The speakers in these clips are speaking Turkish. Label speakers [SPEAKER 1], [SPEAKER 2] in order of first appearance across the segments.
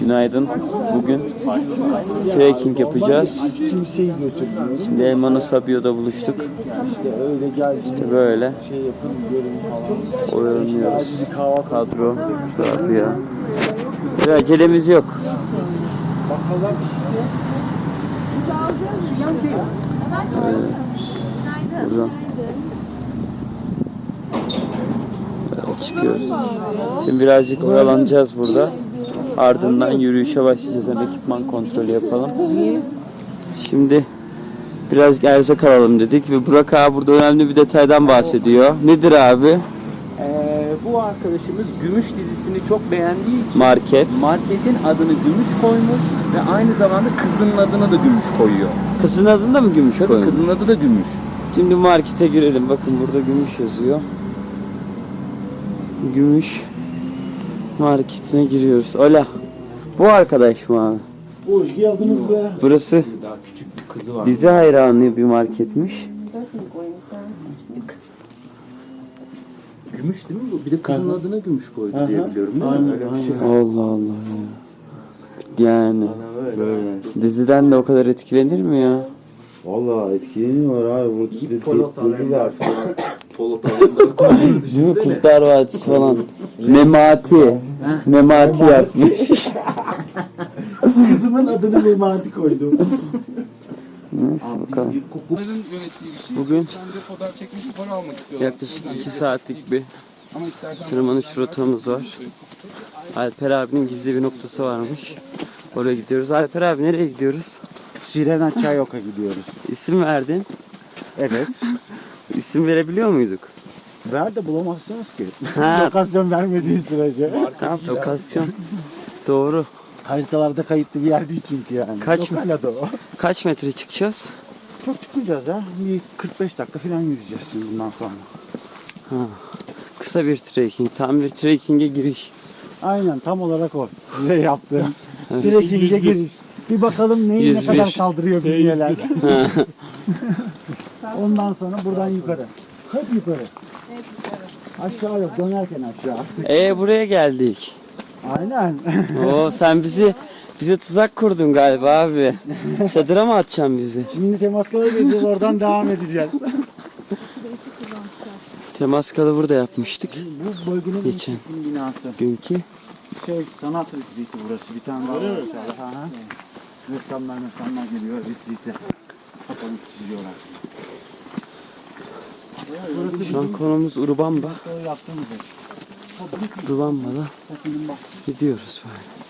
[SPEAKER 1] Günaydın. Bugün trekking yapacağız.
[SPEAKER 2] kimseyi götürmüyoruz.
[SPEAKER 1] Şimdi Elmanı Sabio'da buluştuk.
[SPEAKER 2] İşte öyle gel işte
[SPEAKER 1] Böyle
[SPEAKER 2] şey yapın görün
[SPEAKER 1] oyalanıyoruz. Kadro, Sabio. Bir acelemiz yok.
[SPEAKER 2] bakkaldan bir şey istiyor.
[SPEAKER 1] Buradan. Çıkıyoruz. Şimdi birazcık oyalanacağız burada. Ardından yürüyüşe başlayacağız. Hem ekipman kontrolü yapalım. Şimdi birazcık erzak alalım dedik ve Burak abi burada önemli bir detaydan bahsediyor. Nedir abi?
[SPEAKER 3] Ee, bu arkadaşımız Gümüş dizisini çok beğendiği için
[SPEAKER 1] Market.
[SPEAKER 3] marketin adını Gümüş koymuş ve aynı zamanda kızının adına da Gümüş koyuyor.
[SPEAKER 1] Kızın adında mı gümüş
[SPEAKER 3] Tabii
[SPEAKER 1] koymuş?
[SPEAKER 3] kızının adı da Gümüş.
[SPEAKER 1] Şimdi markete girelim. Bakın burada gümüş yazıyor. Gümüş marketine giriyoruz. Ola. Bu arkadaş mı abi?
[SPEAKER 2] Hoş geldiniz be.
[SPEAKER 1] Burası
[SPEAKER 3] Daha küçük bir kızı var.
[SPEAKER 1] dizi hayranı bir marketmiş.
[SPEAKER 3] Gümüş değil mi bu? Bir de kızın adına Gümüş koydu
[SPEAKER 2] hı.
[SPEAKER 3] diye biliyorum. değil mi?
[SPEAKER 2] Aynen,
[SPEAKER 3] Öyle bir şey.
[SPEAKER 1] Allah Allah ya. Yani diziden de o kadar etkilenir mi ya?
[SPEAKER 2] Valla etkileniyor abi. Bu
[SPEAKER 3] İlk polo
[SPEAKER 2] dediler.
[SPEAKER 3] Polo tavanları koydu.
[SPEAKER 1] Değil mi? Kurtlar Vadisi falan. Memati. Memati yapmış.
[SPEAKER 2] Kızımın adını Memati koydum.
[SPEAKER 1] Neyse bakalım. Bugün
[SPEAKER 4] Sen de fotoğraf çekmek için para almak istiyorlar.
[SPEAKER 1] yaklaşık 2 saatlik bir
[SPEAKER 4] Ama istersen
[SPEAKER 1] tırmanış rotamız var. Alper abinin gizli bir noktası varmış. Oraya gidiyoruz. Alper abi nereye gidiyoruz?
[SPEAKER 2] Sirena Çayok'a gidiyoruz.
[SPEAKER 1] İsim verdin.
[SPEAKER 2] Evet.
[SPEAKER 1] İsim verebiliyor muyduk?
[SPEAKER 2] Ver de bulamazsınız ki.
[SPEAKER 1] Ha.
[SPEAKER 2] Lokasyon vermediği sürece.
[SPEAKER 1] Tamam lokasyon. Doğru.
[SPEAKER 2] Haritalarda kayıtlı bir yer değil çünkü yani.
[SPEAKER 1] Kaç?
[SPEAKER 2] Lokalada o.
[SPEAKER 1] Kaç metre çıkacağız?
[SPEAKER 2] Çok çıkmayacağız ya. Bir 45 dakika falan yürüyeceğiz şimdi bundan sonra.
[SPEAKER 1] Kısa bir trekking. Tam bir trekking'e giriş.
[SPEAKER 2] Aynen tam olarak o. Size yaptığım. Trekking'e giriş. Bir bakalım neyi ne
[SPEAKER 1] 101.
[SPEAKER 2] kadar kaldırıyor bünyeler. Ondan sonra buradan yukarı. Hep yukarı. Aşağı yok dönerken aşağı.
[SPEAKER 1] Ee buraya geldik.
[SPEAKER 2] Aynen.
[SPEAKER 1] Oo sen bizi bize tuzak kurdun galiba abi. Çadıra mı atacaksın bizi?
[SPEAKER 2] Şimdi Temaska'ya gireceğiz oradan devam edeceğiz.
[SPEAKER 1] Temaskalı burada yapmıştık.
[SPEAKER 2] Bu bölgenin
[SPEAKER 1] Geçen.
[SPEAKER 2] Binası.
[SPEAKER 1] Günkü.
[SPEAKER 2] Şey sanat retriti burası. Bir tane daha var. Ha, ha. Ressamlar ressamlar geliyor retrite. Kapalı çiziyorlar. Burası
[SPEAKER 1] Şu an konumuz Urubamba.
[SPEAKER 2] Yaptığımız.
[SPEAKER 1] Urubamba'da gidiyoruz böyle.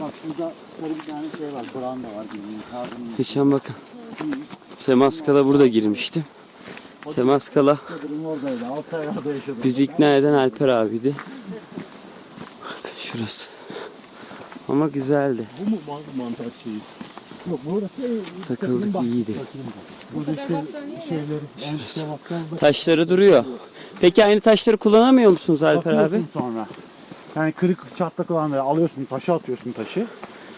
[SPEAKER 2] Bak şurada sarı bir tane şey var. Branda var. Bilmiyorum. Karbonun
[SPEAKER 1] Geçen bakın. Temaskala burada girmiştim. Temaskala
[SPEAKER 2] durum oradaydı. 6 ay orada yaşadım.
[SPEAKER 1] bizi ikna eden Alper abiydi. Bakın şurası. Ama güzeldi.
[SPEAKER 2] Bu mu mantar şeyi? Yok burası
[SPEAKER 1] Takıldık iyiydi.
[SPEAKER 2] Burada işte şeyleri, yani Temaska'ya
[SPEAKER 1] Taşları duruyor. Peki aynı taşları kullanamıyor musunuz Alper abi?
[SPEAKER 2] bakıyorsun sonra. Yani kırık çatlak olanları alıyorsun, taşa atıyorsun taşı.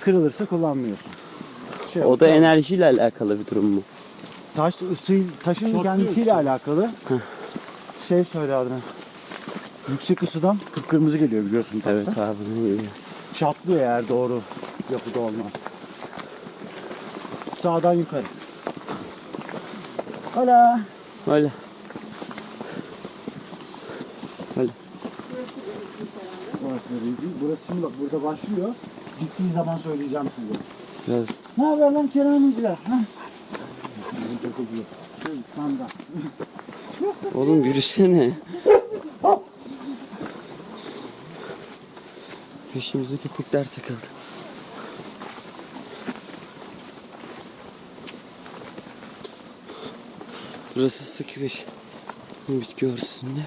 [SPEAKER 2] Kırılırsa kullanmıyorsun. Şey
[SPEAKER 1] O da
[SPEAKER 2] olsa-
[SPEAKER 1] enerjiyle alakalı bir durum mu?
[SPEAKER 2] Taş, ısı, taşın kendisiyle alakalı. Şey söyle adına. Yüksek ısıdan kıpkırmızı geliyor biliyorsun taştan.
[SPEAKER 1] Evet abi. ne geliyor?
[SPEAKER 2] Çatlıyor eğer doğru yapıda olmaz. Sağdan yukarı. Hala.
[SPEAKER 1] Öyle. Öyle.
[SPEAKER 2] Burası değil. Burası şimdi bak burada başlıyor. Gittiği zaman söyleyeceğim size.
[SPEAKER 1] Biraz
[SPEAKER 2] Ne haber lan Kerem'ciler? Standart.
[SPEAKER 1] Oğlum yürüsene. Peşimize köpekler takıldı. Burası sık bir bitki örtüsünde.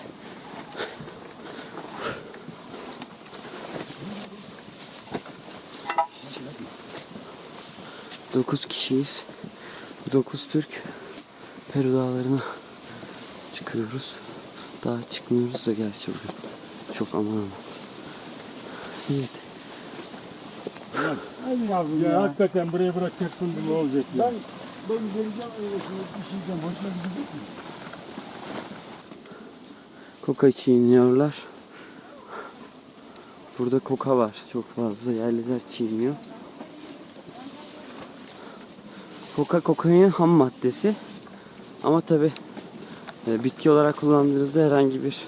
[SPEAKER 1] Dokuz kişiyiz. Dokuz Türk Peru dağlarına çıkıyoruz. Daha çıkmıyoruz da gerçi bugün. Çok aman aman. Evet.
[SPEAKER 2] Yavrum ya.
[SPEAKER 5] Ya hakikaten buraya bırakacaksın bu ne olacak ya?
[SPEAKER 2] Ben, ben geleceğim öylesine işeyeceğim. Hoşuna gidecek mi?
[SPEAKER 1] Koka çiğniyorlar. Burada koka var. Çok fazla yerliler çiğniyor. Koka kokainin ham maddesi. Ama tabi bitki olarak kullandığınızda herhangi bir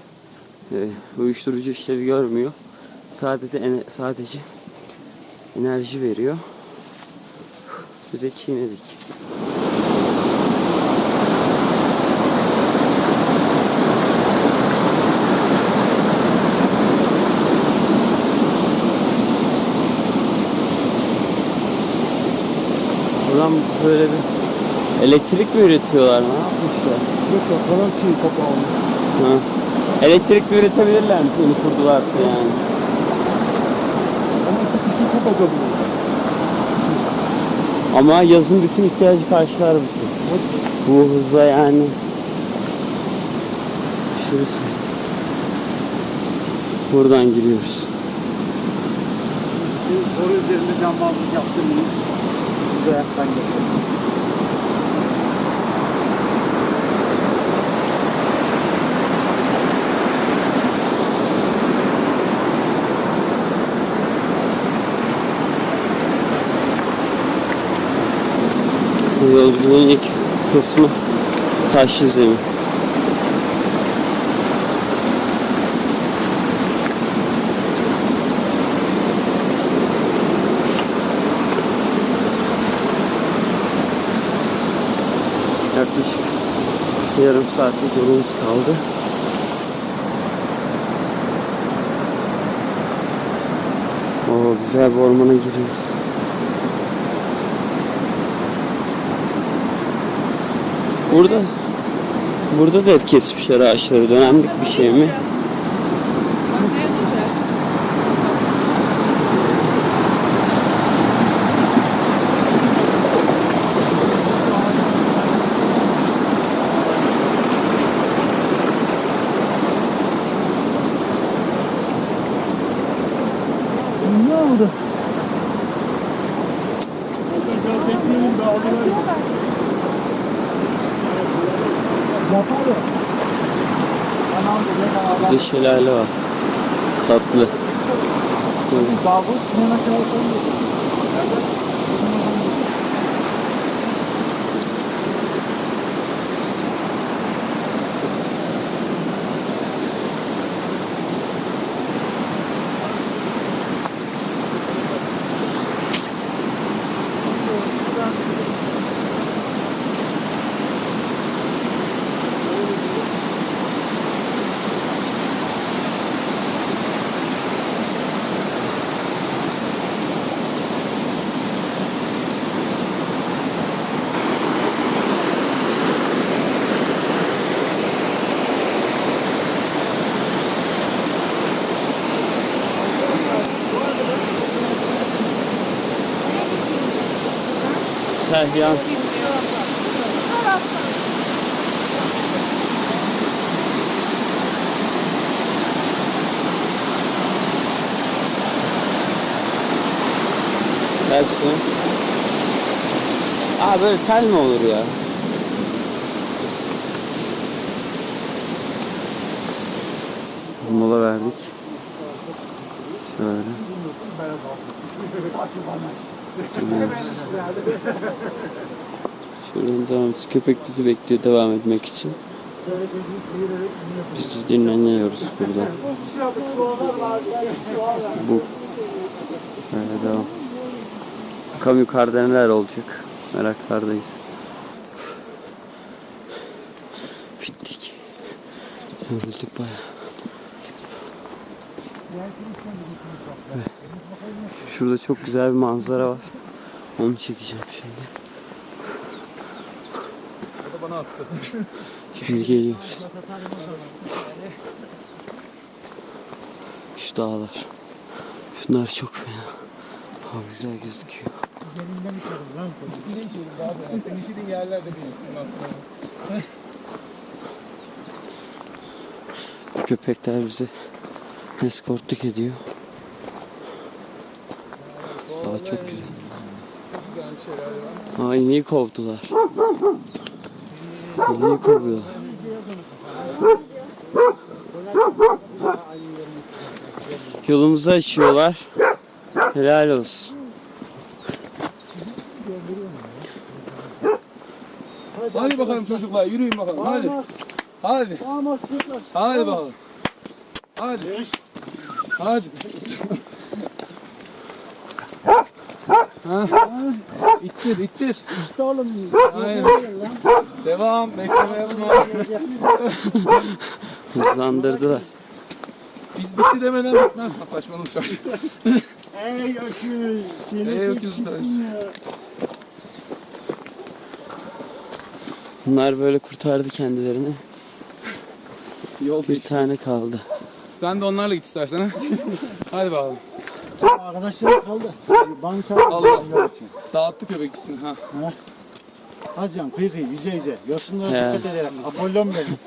[SPEAKER 1] e, uyuşturucu işlevi görmüyor. Sadece sadece enerji veriyor. Bize çiğnedik. Buradan böyle bir elektrik mi üretiyorlar? Ne yapmışlar?
[SPEAKER 2] Yok yok kadar çiğ kapağı olmuş.
[SPEAKER 1] Ha. Elektrik de üretebilirler mi seni kurdularsa yani?
[SPEAKER 2] Ama iki kişi çok azalıyormuş.
[SPEAKER 1] Ama yazın bütün ihtiyacı karşılar mısın? Bu hızla yani. Şurası. Buradan giriyoruz.
[SPEAKER 2] Soru üzerinde cambazlık yaptırmayın. Biz ayaktan geçelim.
[SPEAKER 1] Yolculuğun ilk kısmı taşlı zemin. Yaklaşık yarım saatlik yolumuz kaldı. Oo, güzel bir ormana giriyoruz. Burada Burada da hep kesmişler ağaçları. Dönemlik bir şey mi?
[SPEAKER 2] Ne oldu?
[SPEAKER 5] Biraz bekleyelim dağıldılar.
[SPEAKER 2] Yapar ya. Anam dedi
[SPEAKER 1] Burada şelale var. Tatlı.
[SPEAKER 2] Davul şarkısı.
[SPEAKER 1] Sehyan. Tersi. Aa böyle tel mi olur ya? Mola verdik. Şöyle. Dönüyoruz. Şuradan devam et. Köpek bizi bekliyor devam etmek için. Biz dinleniyoruz burada. Bu. Böyle devam. Bakalım yukarıda neler olacak. Meraklardayız. Bittik. Yorulduk baya. Şurada çok güzel bir manzara var. Onu çekeceğim şimdi. Şimdi geliyor. Şu dağlar. Şunlar çok fena. Hava güzel gözüküyor.
[SPEAKER 4] Senin işin abi. Senin işin yerlerde bir aslında.
[SPEAKER 1] Köpekler bizi eskortluk ediyor. Daha çok güzel. Aa ineği kovdular. İneği kovuyorlar. Yolumuzu açıyorlar. Helal olsun.
[SPEAKER 4] Hadi bakalım çocuklar yürüyün bakalım hadi. Hadi. Hadi bakalım. Hadi. Hadi. Ha. İttir ittir.
[SPEAKER 2] İşte oğlum.
[SPEAKER 4] Aynen. Devam. Bekleme yapma.
[SPEAKER 1] Hızlandırdılar.
[SPEAKER 4] Biz bitti demeden bitmez. Ha, Saçmalım şarkı.
[SPEAKER 2] Ey öküz. Seni
[SPEAKER 4] Ey öküz
[SPEAKER 2] ya.
[SPEAKER 1] Bunlar böyle kurtardı kendilerini.
[SPEAKER 4] Yol
[SPEAKER 1] Bir
[SPEAKER 4] bir.
[SPEAKER 1] tane kaldı.
[SPEAKER 4] Sen de onlarla git istersen ha. Hadi bakalım.
[SPEAKER 2] Arkadaşlar kaldı. Sen
[SPEAKER 4] Allah. Dağıttı köpek ikisini ha.
[SPEAKER 2] Hadi canım kıyı kıyı yüze yüze. Yosunlara
[SPEAKER 1] He.
[SPEAKER 2] dikkat ederek. Apollon benim.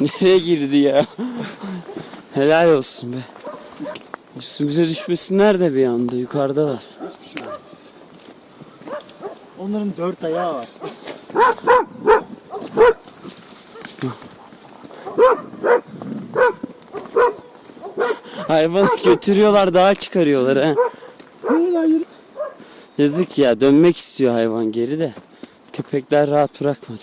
[SPEAKER 1] Nereye girdi ya? Helal olsun be. Üstümüze düşmesinler de bir anda yukarıdalar.
[SPEAKER 2] Hiçbir şey olmaz. Onların dört ayağı var.
[SPEAKER 1] Hayvanı götürüyorlar daha çıkarıyorlar ha. Yazık ya dönmek istiyor hayvan geri de. Köpekler rahat bırakmadı.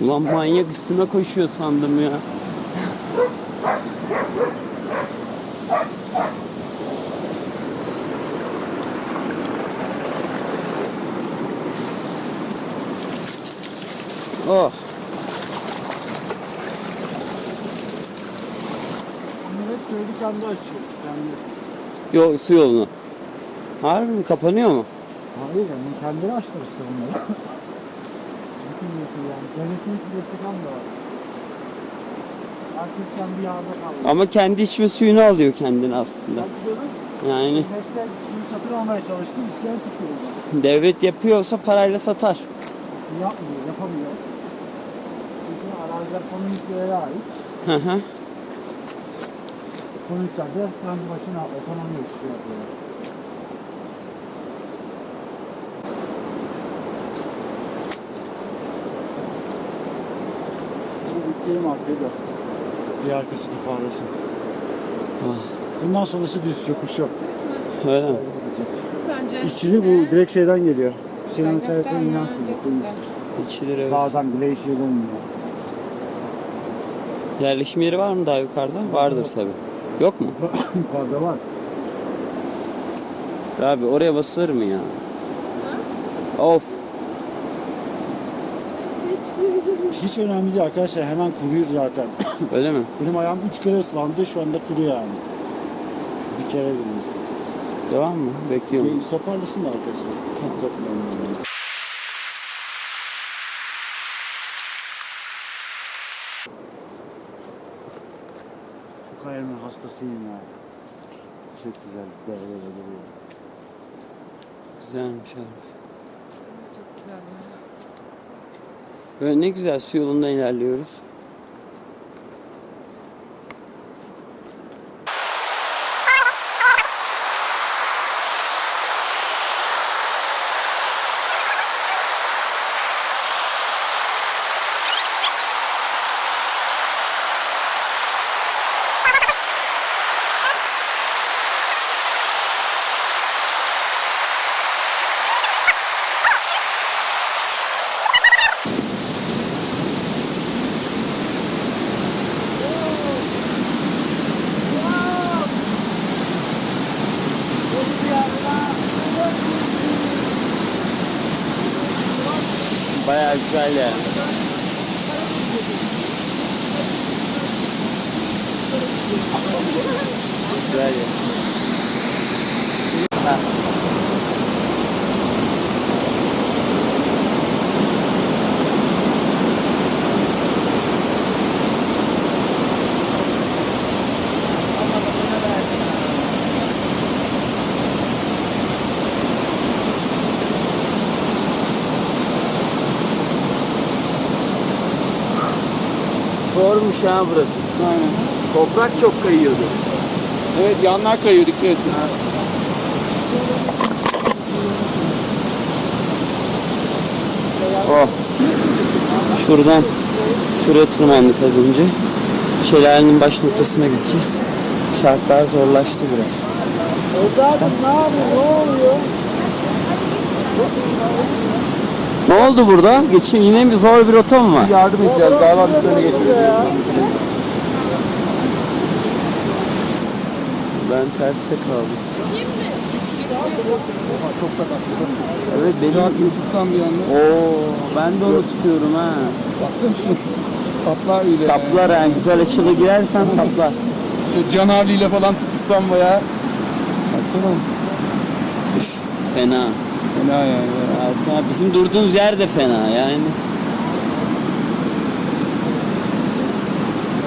[SPEAKER 1] Ulan manyak üstüme koşuyor sandım ya. Oh.
[SPEAKER 2] Millet köyü kendi açıyor. Kendi.
[SPEAKER 1] Yol, su yolunu. Harbi mi? Kapanıyor mu?
[SPEAKER 2] Hayır yani kendileri açtılar işte bunları. Bütün yeşil yani. Devletin hiç destek almıyor. Herkes kendi yağda kalıyor.
[SPEAKER 1] Ama kendi içme suyunu alıyor kendine aslında. Yani
[SPEAKER 2] Mesle suyu satın almaya çalıştım. İsyan burada.
[SPEAKER 1] devlet yapıyorsa parayla satar.
[SPEAKER 2] Yapmıyor, yapamıyor. Araziler komünitlere ait.
[SPEAKER 1] Hı hı.
[SPEAKER 2] Komünitler de kendi başına otonomi şey yapıyorlar. Bittiğim da. Bir arkası toparlasın. Bundan sonrası düz, yokuş yok.
[SPEAKER 1] Öyle mi?
[SPEAKER 6] Bence
[SPEAKER 2] İşçiliği bu direkt şeyden geliyor. Sinan
[SPEAKER 6] Kaynaktan
[SPEAKER 2] Çayak'ın
[SPEAKER 6] ya,
[SPEAKER 2] inansın.
[SPEAKER 1] İçilir evet.
[SPEAKER 2] Dağdan glacier olmuyor.
[SPEAKER 1] Yerleşim yeri var mı daha yukarıda? Vardır tabi. Yok mu?
[SPEAKER 2] Yukarıda var.
[SPEAKER 1] Abi oraya basılır mı ya? Of.
[SPEAKER 2] Hiç önemli değil arkadaşlar. Hemen kuruyor zaten.
[SPEAKER 1] Öyle mi?
[SPEAKER 2] Benim ayağım üç kere ıslandı. Şu anda kuru yani. Bir kere değil.
[SPEAKER 1] Devam mı? Bekliyor muyuz?
[SPEAKER 2] Bir toparlasın da arkadaşlar. Çok toplanıyor. Kayanın hastasıyım ya. Çok güzel. Böyle duruyor.
[SPEAKER 1] Güzelmiş abi.
[SPEAKER 6] Çok güzel ya.
[SPEAKER 1] Böyle ne güzel su yolunda ilerliyoruz. Bayağı güzel Zormuş ha burası.
[SPEAKER 4] Aynen.
[SPEAKER 3] Toprak çok kayıyordu.
[SPEAKER 4] Evet yanlar kayıyor dikkat et.
[SPEAKER 1] Oh. Şuradan şuraya tırmandık az önce. Şelalenin baş noktasına gideceğiz. Şartlar zorlaştı biraz. Ne oldu burada? Geçin yine bir zor bir rota mı var?
[SPEAKER 4] Yardım edeceğiz galiba biz öne geçiyoruz.
[SPEAKER 1] Ben terste kaldım. Evet benim
[SPEAKER 4] Tutsam bir anda.
[SPEAKER 1] Oo, ben de onu tutuyorum ha.
[SPEAKER 4] Baksana şu saplar bile.
[SPEAKER 1] Saplar yani güzel açılı girersen saplar.
[SPEAKER 4] Şu canavliyle falan tutursam bayağı. Baksana.
[SPEAKER 1] Fena.
[SPEAKER 4] Fena yani.
[SPEAKER 1] Ya, fena. Bizim durduğumuz yer de fena yani.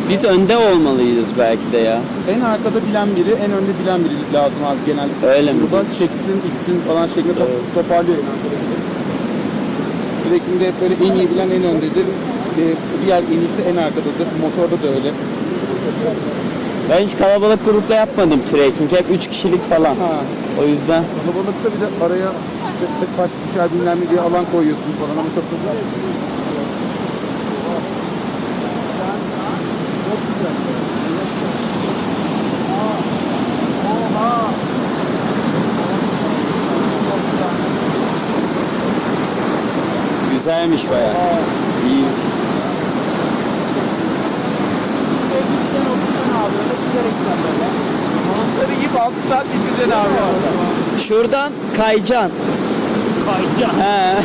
[SPEAKER 1] Biz önde olmalıyız belki de ya.
[SPEAKER 4] En arkada bilen biri, en önde bilen biri lazım abi genellikle.
[SPEAKER 1] Öyle mi
[SPEAKER 4] Burada çeksin, iksin falan şeklinde top, toparlıyor en arkadaki. Sürekli hep böyle en iyi bilen en öndedir. Ee, diğer en iyisi en arkadadır. Motorda da öyle.
[SPEAKER 1] Ben hiç kalabalık grupla yapmadım trekking. Hep 3 kişilik falan.
[SPEAKER 4] Ha.
[SPEAKER 1] O yüzden
[SPEAKER 4] Kalabalıkta bir de araya işte tek baş düşer bilmem ne diye alan koyuyorsun falan ama çok güzel.
[SPEAKER 1] güzelmiş bayağı. İyi.
[SPEAKER 4] Mantarı yiyip 6 saat geçireceksin abi.
[SPEAKER 1] Şuradan kaycan.
[SPEAKER 5] Kayacağım.
[SPEAKER 1] He.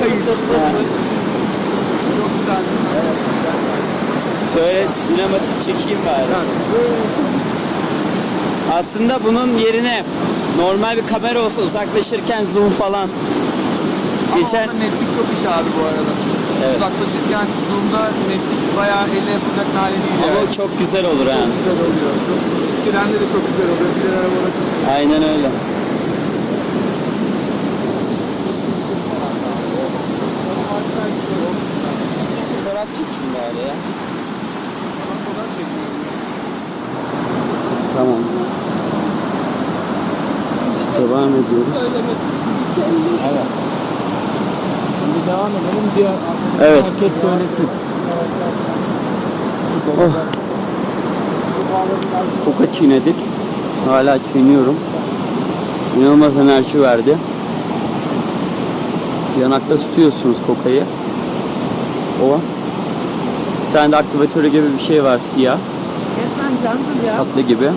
[SPEAKER 4] Kayış.
[SPEAKER 1] He.
[SPEAKER 4] Çok güzel.
[SPEAKER 1] Şöyle sinematik çekeyim bari. Aslında bunun yerine normal bir kamera olsa uzaklaşırken zoom falan.
[SPEAKER 4] Ama
[SPEAKER 1] Geçen
[SPEAKER 4] onda netlik çok iş abi bu arada.
[SPEAKER 1] Evet.
[SPEAKER 4] Uzaklaşırken zoom'da netlik bayağı elle yapacak hali değil
[SPEAKER 1] ama
[SPEAKER 4] yani.
[SPEAKER 1] çok güzel olur ha.
[SPEAKER 4] Çok güzel oluyor. Çok, trende de çok güzel oluyor. Tren arabada
[SPEAKER 1] Aynen öyle. Fotoğraf çekeyim bari ya.
[SPEAKER 4] fotoğraf çekmiyorum.
[SPEAKER 1] Tamam. Devam ediyoruz.
[SPEAKER 4] Şimdi Diğer
[SPEAKER 1] Evet.
[SPEAKER 4] herkes söylesin.
[SPEAKER 1] Oh. Koka çiğnedik. Hala çiğniyorum. İnanılmaz enerji verdi. Yanakta tutuyorsunuz kokayı. O. Bir tane de aktivatörü gibi bir şey var siyah. Tatlı gibi.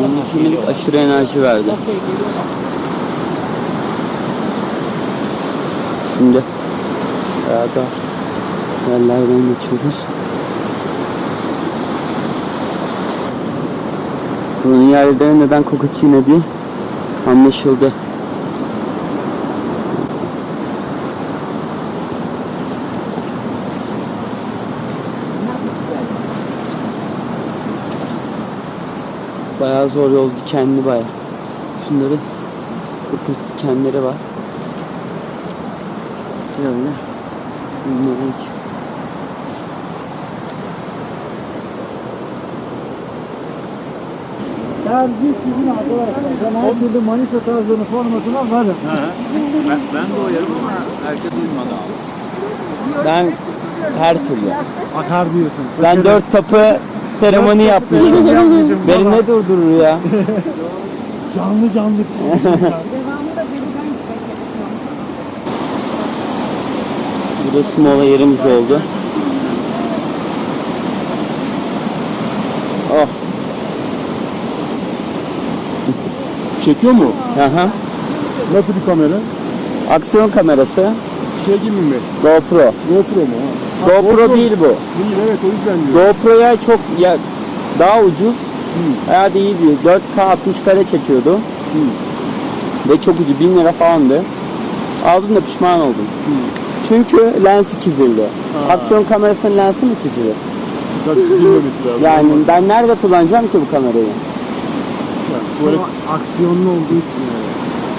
[SPEAKER 1] Onun için aşırı enerji verdi. Şimdi beraber yerlerden geçiyoruz. Buranın yerlilerin neden koku çiğnediği anlaşıldı. Bayağı zor yol dikenli bayağı. Şunları bakın dikenleri var. Böyle bunları hiç
[SPEAKER 2] Tercih sizin arkadaşlar. Ben her türlü Manisa tarzını formatına varım.
[SPEAKER 3] Ben, ben de oyarım ama herkes uymadı abi.
[SPEAKER 1] ben her türlü.
[SPEAKER 2] Akar diyorsun.
[SPEAKER 1] Ben dört kapı seremoni yapmışım.
[SPEAKER 2] yapmışım
[SPEAKER 1] Beni ne durdurur ya?
[SPEAKER 2] Canlı canlı
[SPEAKER 1] Burası mola yerimiz oldu. Oh.
[SPEAKER 2] Çekiyor mu?
[SPEAKER 1] Aha.
[SPEAKER 2] Nasıl bir kamera?
[SPEAKER 1] Aksiyon kamerası.
[SPEAKER 2] Şey gibi mi?
[SPEAKER 1] GoPro.
[SPEAKER 2] GoPro mu? Ha,
[SPEAKER 1] GoPro değil bu.
[SPEAKER 2] Değil evet o yüzden diyorum.
[SPEAKER 1] GoPro'ya çok ya daha ucuz. Veya değil değil. 4K 60 kare çekiyordu. Ve çok ucuz. 1000 lira falandı. Aldım da pişman oldum. Çünkü lensi çizildi. Aksiyon kamerasının lensi mi çizilir?
[SPEAKER 2] Tabii bilmemesi lazım.
[SPEAKER 1] Yani ben nerede kullanacağım ki bu kamerayı?
[SPEAKER 2] Böyle aksiyonlu olduğu için yani.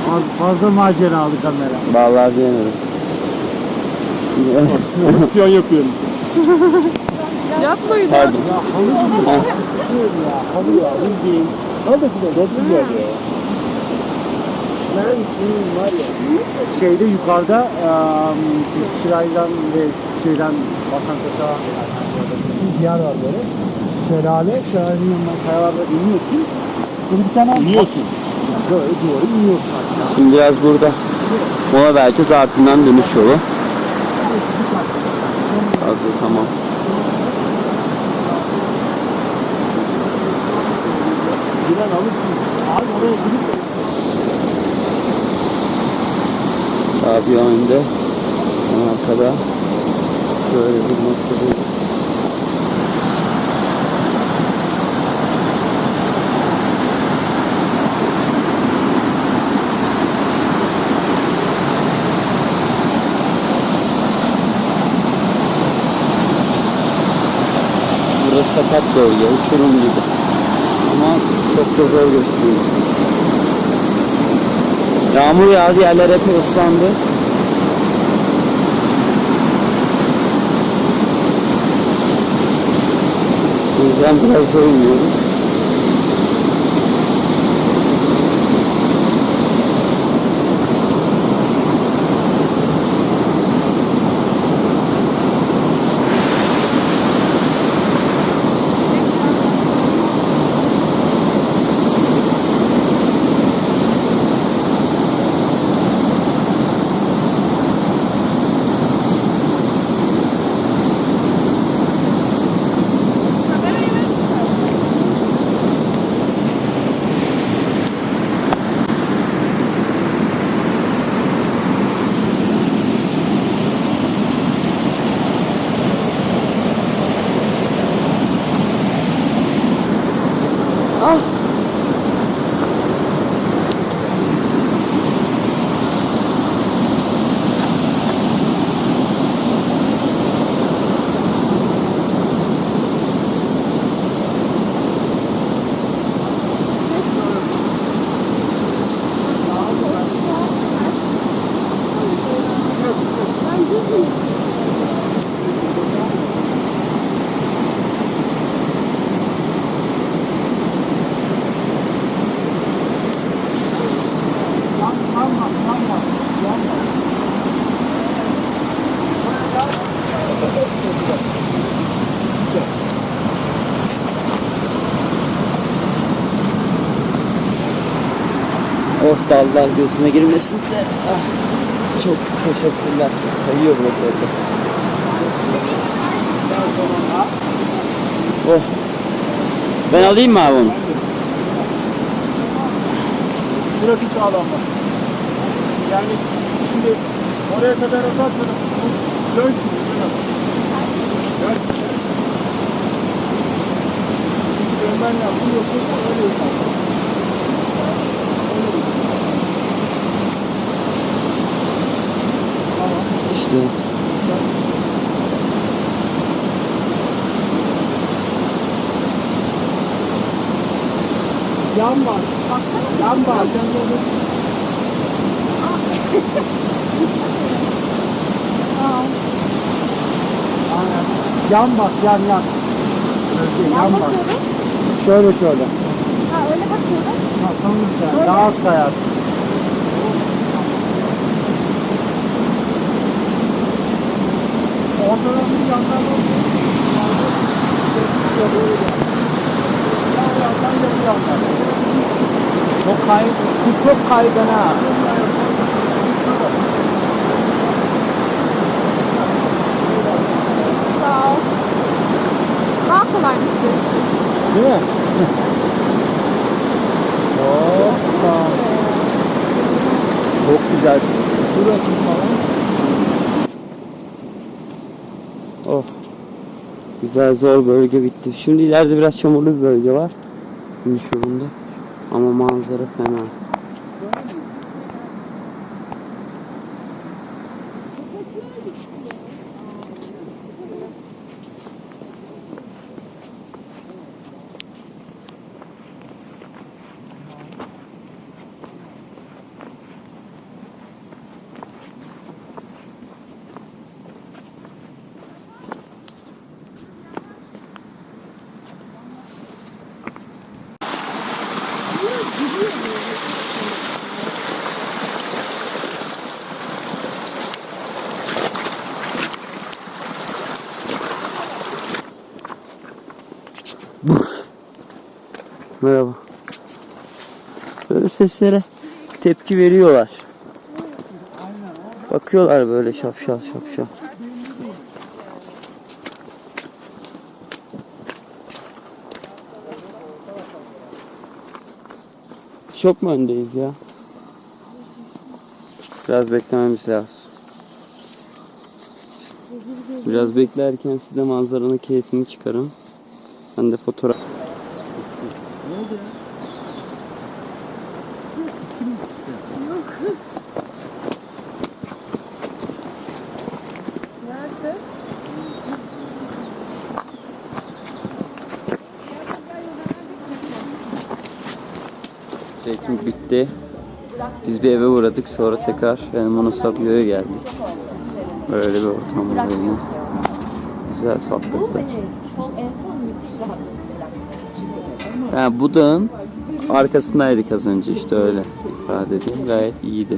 [SPEAKER 2] Faz- Fazla maceralı kamera.
[SPEAKER 1] Vallahi bilemedim.
[SPEAKER 2] Aksiyon yapıyorum.
[SPEAKER 6] Yapmayın.
[SPEAKER 1] Pardon.
[SPEAKER 2] Ya halı gibi.
[SPEAKER 1] Ha.
[SPEAKER 2] Şöyle ya halı ya bildiğin. Halı da güzel. Çok güzel ya. Ben senin var ya. Şeyde yukarıda um, Sıraylan ve şeyden Basan Kata bir yer var böyle. Şelale, şelalenin yanından kayalarla iniyorsun. Böyle bir tane iniyorsun. Böyle duvarı iniyorsun hatta.
[SPEAKER 1] Şimdi biraz burada Mola Merkez ardından dönüş yolu. Hazır tamam.
[SPEAKER 2] Giren alırsın. Abi oraya gidip
[SPEAKER 1] Sağ bir önde. Arkada. Böyle bir noktada. Burası sakat bölge, uçurum gibi. Ama çok da zor gösteriyor. Yağmur yağdı, yerler hep ıslandı. O yüzden biraz zor gözüme girmesin de. Ah, çok teşekkürler. Kayıyor burası orada. Oh. Ben alayım mı abi onu?
[SPEAKER 2] Burası sağlam. Yani şimdi oraya kadar bu dön şuna. Dön. Şimdi ben yaptım yoksa öyle yapalım. Yan var. Yan var. Aynen. Yan bas, yan yan. Özge, yan bas. Şöyle şöyle.
[SPEAKER 7] Ha öyle basıyorum.
[SPEAKER 2] Ha, tam güzel. Daha az kayar. Ortadan bir yandan
[SPEAKER 3] Çok kay, şu çok kaygan ha.
[SPEAKER 6] Sağ ol. Daha kolaymış gerisi.
[SPEAKER 2] Değil mi? Hoppa.
[SPEAKER 3] Çok güzel.
[SPEAKER 2] Şurası falan.
[SPEAKER 1] Oh. Güzel zor bölge bitti. Şimdi ileride biraz çamurlu bir bölge var. Dönüş yolunda. Ama manzara fena. Seslere tepki veriyorlar. Bakıyorlar böyle şapşal şapşal. Çok mu öndeyiz ya? Biraz beklememiz lazım. Biraz beklerken siz de manzaranın keyfini çıkarın. Ben de fotoğraf... Trekking bitti. Biz bir eve uğradık sonra tekrar yani Monosabio'ya geldik. Böyle bir ortam var. Güzel sohbetler. Yani bu arkasındaydık az önce işte öyle ifade edeyim. Gayet iyiydi.